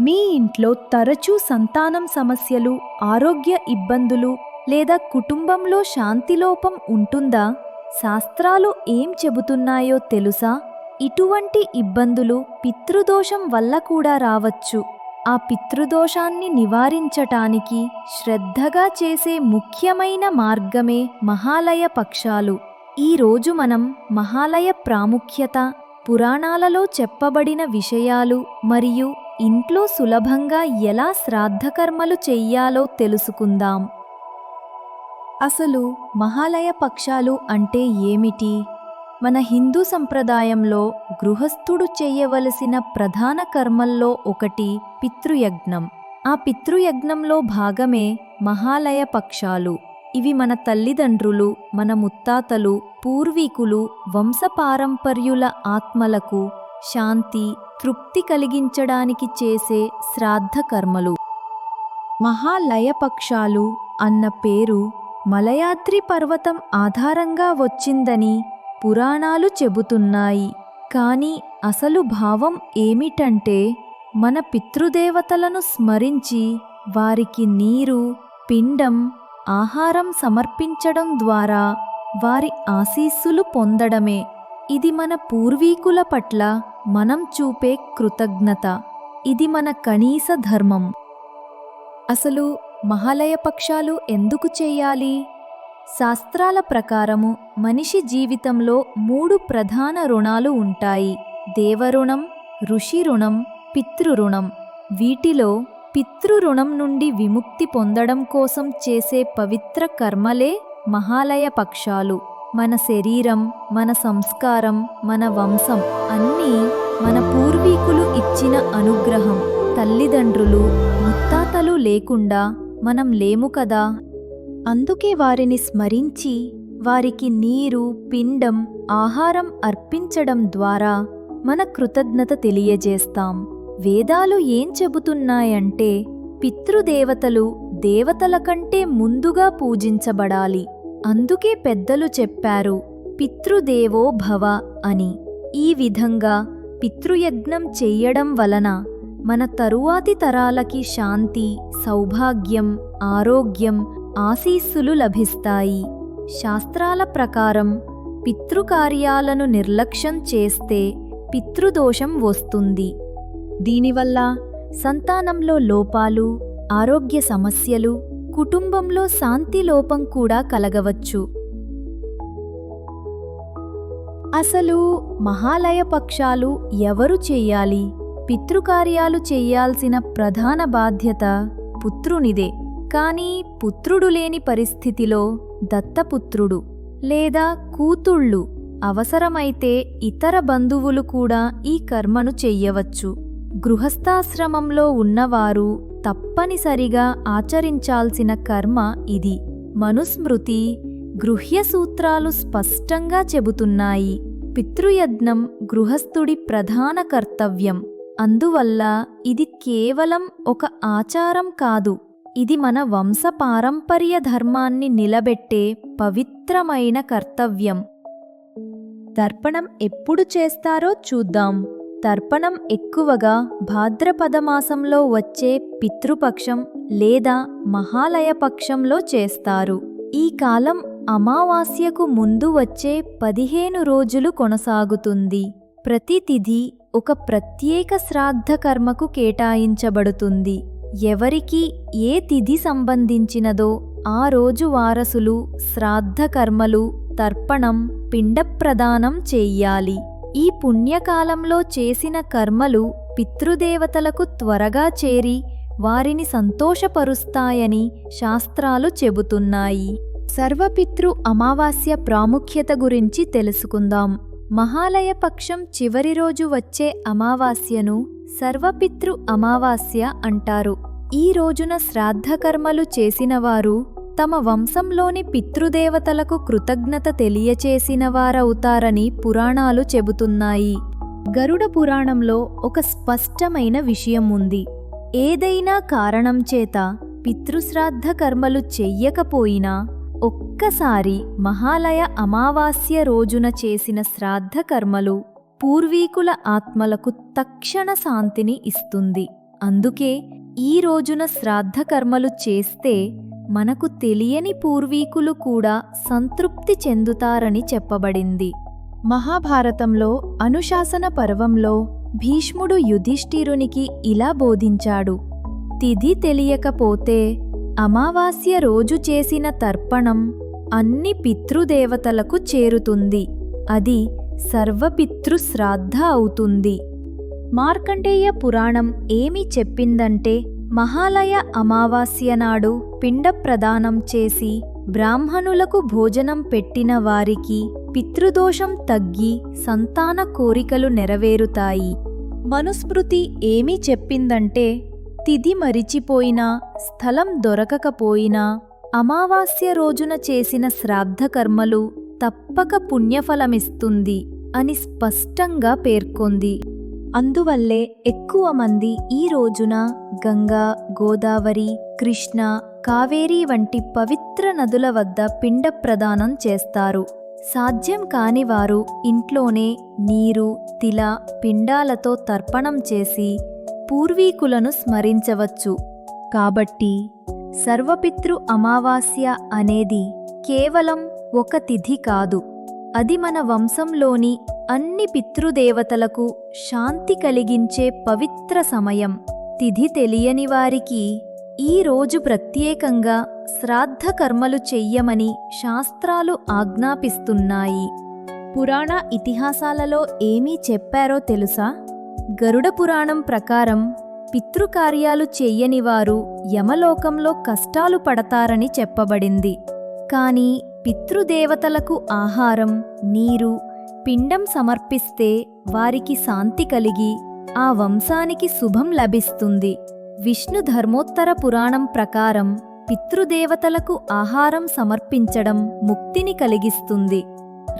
మీ ఇంట్లో తరచూ సంతానం సమస్యలు ఆరోగ్య ఇబ్బందులు లేదా కుటుంబంలో శాంతిలోపం ఉంటుందా? శాస్త్రాలు ఏం చెబుతున్నాయో తెలుసా? ఇటువంటి ఇబ్బందులు పితృదోషం వల్ల కూడా రావచ్చు. ఆ పితృదోషాన్ని నివారించటానికి శ్రద్ధగా చేసే ముఖ్యమైన మార్గమే మహాలయ పక్షాలు. ఈ రోజు మనం మహాలయ ప్రాముఖ్యత పురాణాలలో చెప్పబడిన విషయాలు మరియు ఇంట్లో సులభంగా ఎలా శ్రాద్ధకర్మలు చెయ్యాలో తెలుసుకుందాం. అసలు మహాలయ పక్షాలు అంటే ఏమిటి? మన హిందూ సంప్రదాయంలో గృహస్థుడు చేయవలసిన ప్రధాన కర్మల్లో ఒకటి పితృయజ్ఞం. ఆ పితృయజ్ఞంలో భాగమే మహాలయ పక్షాలు. ఇవి మన తల్లిదండ్రులు మన ముత్తాతలు పూర్వీకులు వంశపారంపర్యుల ఆత్మలకు శాంతి తృప్తి కలిగించడానికి చేసే శ్రాద్ధ కర్మలు. మహాలయపక్షాలు అన్న పేరు మలయాద్రి పర్వతం ఆధారంగా వచ్చిందని పురాణాలు చెబుతున్నాయి. కాని అసలు భావం ఏమిటంటే మన పితృదేవతలను స్మరించి వారికి నీరు పిండం ఆహారం సమర్పించడం ద్వారా వారి ఆశీస్సులు పొందడమే. ఇది మన పూర్వీకుల పట్ల మనం చూపే కృతజ్ఞత. ఇది మన కనీస ధర్మం. అసలు మహాలయ పక్షాలు ఎందుకు చేయాలి? శాస్త్రాల ప్రకారము మనిషి జీవితంలో మూడు ప్రధాన రుణాలు ఉంటాయి. దేవరుణం ఋషి రుణం పితృరుణం. వీటిలో పితృరుణం నుండి విముక్తి పొందడం కోసం చేసే పవిత్ర కర్మలే మహాలయ పక్షాలు. మన శరీరం మన సంస్కారం మన వంశం అన్నీ మన పూర్వీకులు ఇచ్చిన అనుగ్రహం. తల్లిదండ్రులు ముత్తాతలు లేకుండా మనం లేము కదా? అందుకే వారిని స్మరించి వారికి నీరు పిండం ఆహారం అర్పించడం ద్వారా మన కృతజ్ఞత తెలియజేస్తాం. వేదాలు ఏం చెబుతున్నాయంటే పితృదేవతలు దేవతల కంటే ముందుగా పూజించబడాలి. అందుకే పెద్దలు చెప్పారు పితృదేవో భవ అని. ఈ విధంగా పితృయజ్ఞం చెయ్యడం వలన మన తరువాతి తరాలకి శాంతి సౌభాగ్యం ఆరోగ్యం ఆశీస్సులు లభిస్తాయి. శాస్త్రాల ప్రకారం పితృకార్యాలను నిర్లక్ష్యం చేస్తే పితృదోషం వస్తుంది. దీనివల్ల సంతానంలో లోపాలు ఆరోగ్య సమస్యలు కుటుంబంలో శాంతి లోపం కూడా కలగవచ్చు. అసలు మహాలయ పక్షాలు ఎవరు చెయ్యాలి పితృకార్యాలు చెయ్యాల్సిన ప్రధాన బాధ్యత పుత్రునిదే. కానీ పుత్రుడు లేని పరిస్థితిలో దత్తపుత్రుడు లేదా కూతుళ్ళు అవసరమైతే ఇతర బంధువులు కూడా ఈ కర్మను చెయ్యవచ్చు. గృహస్థాశ్రమంలో ఉన్నవారు తప్పనిసరిగా ఆచరించాల్సిన కర్మ ఇది. మనుస్మృతి గృహ్య సూత్రాలు స్పష్టంగా చెబుతున్నాయి. పితృయజ్ఞం గృహస్థుడి ప్రధాన కర్తవ్యం. అందువల్ల ఇది కేవలం ఒక ఆచారం కాదు. ఇది మన వంశ పారంపర్య ధర్మాన్ని నిలబెట్టే పవిత్రమైన కర్తవ్యం. తర్పణం ఎప్పుడు చేస్తారో చూద్దాం. తర్పణం ఎక్కువగా భాద్రపద మాసంలో వచ్చే పితృపక్షం లేదా మహాలయ పక్షంలో చేస్తారు. ఈ కాలం అమావాస్యకు ముందు వచ్చే పదిహేను రోజులు కొనసాగుతుంది. ప్రతి తిథి ఒక ప్రత్యేక శ్రాద్ధ కర్మకు కేటాయించబడుతుంది. ఎవరికి ఏ తిథి సంబంధించినదో ఆ రోజు వారసులు శ్రాద్ధ కర్మలు తర్పణం పిండప్రదానం చెయ్యాలి ఈ పుణ్యకాలంలో చేసిన కర్మలు పితృదేవతలకు త్వరగా చేరి వారిని సంతోషపరుస్తాయని శాస్త్రాలు చెబుతున్నాయి. సర్వపితృ అమావాస్య ప్రాముఖ్యత గురించి తెలుసుకుందాం. మహాలయ పక్షం చివరి రోజు వచ్చే అమావాస్యను సర్వపితృ అమావాస్య అంటారు. ఈ రోజున శ్రాద్ధకర్మలు చేసినవారు తమ వంశంలోని పితృదేవతలకు కృతజ్ఞత తెలియచేసిన వారవుతారని పురాణాలు చెబుతున్నాయి. గరుడ పురాణంలో ఒక స్పష్టమైన విషయం ఉంది ఏదైనా కారణం చేత పితృశ్రాద్ధ కర్మలు చెయ్యకపోయినా ఒక్కసారి మహాలయ అమావాస్య రోజున చేసిన శ్రాద్ధ కర్మలు పూర్వీకుల ఆత్మలకు తక్షణ శాంతిని ఇస్తుంది. అందుకే ఈ రోజున శ్రాద్ధ కర్మలు చేస్తే మనకు తెలియని పూర్వీకులు కూడా సంతృప్తి చెందుతారని చెప్పబడింది. మహాభారతంలో అనుశాసన పర్వంలో భీష్ముడు యుధిష్ఠిరునికి ఇలా బోధించాడు. తిథి తెలియకపోతే అమావాస్య రోజు చేసిన తర్పణం అన్ని పితృదేవతలకు చేరుతుంది. అది సర్వపితృశ్రాద్ధ అవుతుంది. మార్కండేయ పురాణం ఏమి చెప్పిందంటే మహాలయ అమావాస్య నాడు పిండ ప్రదానం చేసి బ్రాహ్మణులకు భోజనం పెట్టిన వారికి పితృదోషం తగ్గి సంతాన కోరికలు నెరవేరుతాయి. మనుస్మృతి ఏమి చెప్పిందంటే తిది మరిచిపోయినా స్థలం దొరకకపోయినా అమావాస్య రోజున చేసిన శ్రాద్ధకర్మలు తప్పక పుణ్యఫలమిస్తుంది అని స్పష్టంగా పేర్కొంది. అందువల్లే ఎక్కువ మంది ఈ రోజున గంగా గోదావరి కృష్ణ కావేరీ వంటి పవిత్ర నదుల వద్ద పిండ ప్రదానం చేస్తారు. సాధ్యం కాని వారు ఇంట్లోనే నీరు తిల పిండాలతో తర్పణం చేసి పూర్వీకులను స్మరించవచ్చు. కాబట్టి సర్వపితృ అమావాస్య అనేది కేవలం ఒక తిథి కాదు. అది మన వంశంలోని అన్ని పితృదేవతలకు శాంతి కలిగించే పవిత్ర సమయం. తిథి తెలియని వారికి ఈ రోజు ప్రత్యేకంగా శ్రాద్ధ కర్మలు చెయ్యమని శాస్త్రాలు ఆజ్ఞాపిస్తున్నాయి. పురాణ ఇతిహాసాలలో ఏమీ చెప్పారో తెలుసా? గరుడ పురాణం ప్రకారం పితృకార్యాలు చెయ్యనివారు యమలోకంలో కష్టాలు పడతారని చెప్పబడింది. కాని పితృదేవతలకు ఆహారం నీరు పిండం సమర్పిస్తే వారికి శాంతి కలిగి ఆ వంశానికి శుభం లభిస్తుంది. విష్ణు ధర్మోత్తర పురాణం ప్రకారం పితృదేవతలకు ఆహారం సమర్పించడం ముక్తిని కలిగిస్తుంది.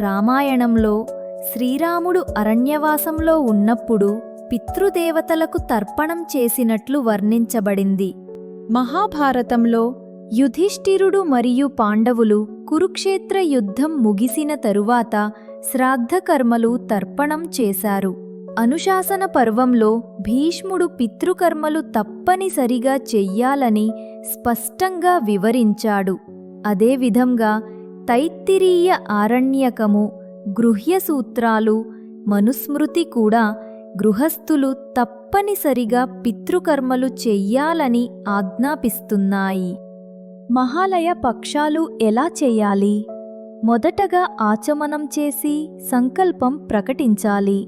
రామాయణంలో శ్రీరాముడు అరణ్యవాసంలో ఉన్నప్పుడు పితృదేవతలకు తర్పణం చేసినట్లు వర్ణించబడింది. మహాభారతంలో యుధిష్ఠిరుడు మరియు పాండవులు కురుక్షేత్ర యుద్ధం ముగిసిన తరువాత శ్రాద్ధకర్మలు తర్పణం చేశారు. అనుశాసన పర్వంలో భీష్ముడు పితృకర్మలు తప్పనిసరిగా చెయ్యాలని స్పష్టంగా వివరించాడు. అదేవిధంగా తైత్తిరీయ ఆరణ్యకము గృహ్యసూత్రాలు మనుస్మృతి కూడా గృహస్థులు తప్పనిసరిగా పితృకర్మలు చెయ్యాలని ఆజ్ఞాపిస్తున్నాయి. మహాలయ పక్షాలు ఎలా చేయాలి? మొదటగా ఆచమనం చేసి సంకల్పం ప్రకటించాలి.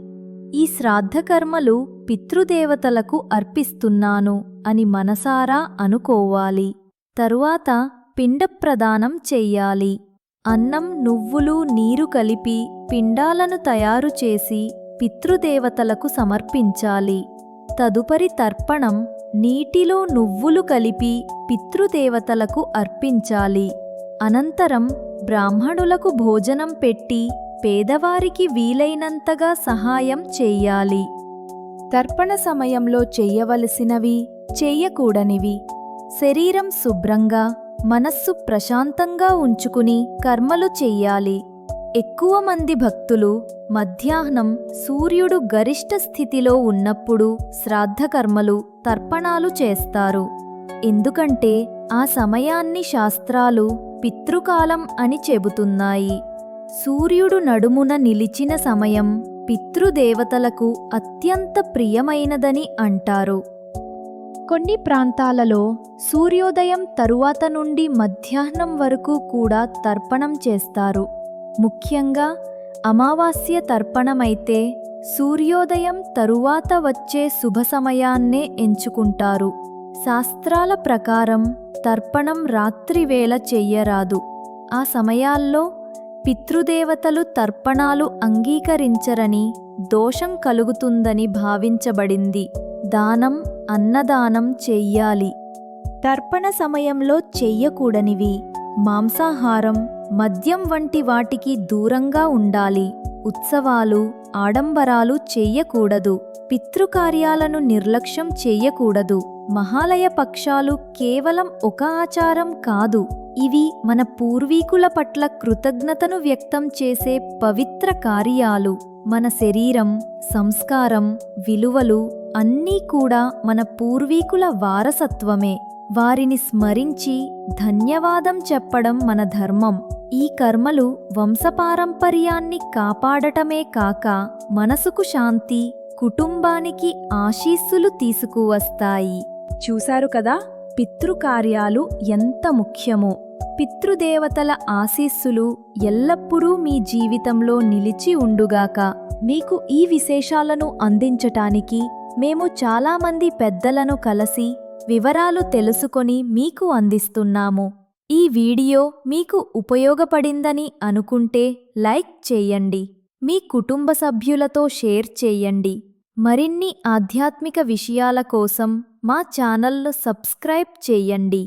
ఈ శ్రాద్ధకర్మలు పితృదేవతలకు అర్పిస్తున్నాను అని మనసారా అనుకోవాలి. తరువాత పిండప్రదానం చెయ్యాలి. అన్నం నువ్వులు నీరు కలిపి పిండాలను తయారు చేసి పితృదేవతలకు సమర్పించాలి. తదుపరి తర్పణం నీటిలో నువ్వులు కలిపి పితృదేవతలకు అర్పించాలి. అనంతరం బ్రాహ్మణులకు భోజనం పెట్టి పేదవారికి వీలైనంతగా సహాయం చెయ్యాలి తర్పణ సమయంలో చెయ్యవలసినవి చెయ్యకూడనివి శరీరం శుభ్రంగా మనస్సు ప్రశాంతంగా ఉంచుకుని కర్మలు చెయ్యాలి ఎక్కువ మంది భక్తులు మధ్యాహ్నం సూర్యుడు గరిష్ట స్థితిలో ఉన్నప్పుడు శ్రాద్ధకర్మలు తర్పణాలు చేస్తారు. ఎందుకంటే ఆ సమయాన్ని శాస్త్రాలు పితృకాలం అని చెబుతున్నాయి. సూర్యుడు నడుమున నిలిచిన సమయం పితృదేవతలకు అత్యంత ప్రియమైనదని అంటారు. కొన్ని ప్రాంతాలలో సూర్యోదయం తరువాత నుండి మధ్యాహ్నం వరకు కూడా తర్పణం చేస్తారు. ముఖ్యంగా అమావాస్య తర్పణమైతే సూర్యోదయం తరువాత వచ్చే శుభ సమయాన్నే ఎంచుకుంటారు. శాస్త్రాల ప్రకారం తర్పణం రాత్రివేళ చెయ్యరాదు. ఆ సమయాల్లో పితృదేవతలు తర్పణాలు అంగీకరించరని దోషం కలుగుతుందని భావించబడింది. దానం అన్నదానం చెయ్యాలి. తర్పణ సమయంలో చెయ్యకూడనివి. మాంసాహారం మద్యం వంటి వాటికి దూరంగా ఉండాలి. ఉత్సవాలు ఆడంబరాలు చెయ్యకూడదు పితృకార్యాలను నిర్లక్ష్యం చెయ్యకూడదు మహాలయ పక్షాలు కేవలం ఒక ఆచారం కాదు. ఇవి మన పూర్వీకుల పట్ల కృతజ్ఞతను వ్యక్తం చేసే పవిత్ర కార్యాలు. మన శరీరం సంస్కారం విలువలు అన్నీ కూడా మన పూర్వీకుల వారసత్వమే. వారిని స్మరించి ధన్యవాదం చెప్పడం మన ధర్మం. ఈ కర్మలు వంశపారంపర్యాన్ని కాపాడటమే కాక మనసుకు శాంతి కుటుంబానికి ఆశీస్సులు తీసుకువస్తాయి. చూశారు కదా? పితృకార్యాలు ఎంత ముఖ్యమో. పితృదేవతల ఆశీస్సులు ఎల్లప్పుడూ మీ జీవితంలో నిలిచి ఉండుగాక. మీకు ఈ విశేషాలను అందించటానికి మేము చాలామంది పెద్దలను కలిసి వివరాలు తెలుసుకొని మీకు అందిస్తున్నాము. ఈ వీడియో మీకు ఉపయోగపడిందని అనుకుంటే లైక్ చేయండి. మీ కుటుంబ సభ్యులతో షేర్ చేయండి. మరిన్ని ఆధ్యాత్మిక విషయాల కోసం మా ఛానల్ను సబ్స్క్రైబ్ చేయండి.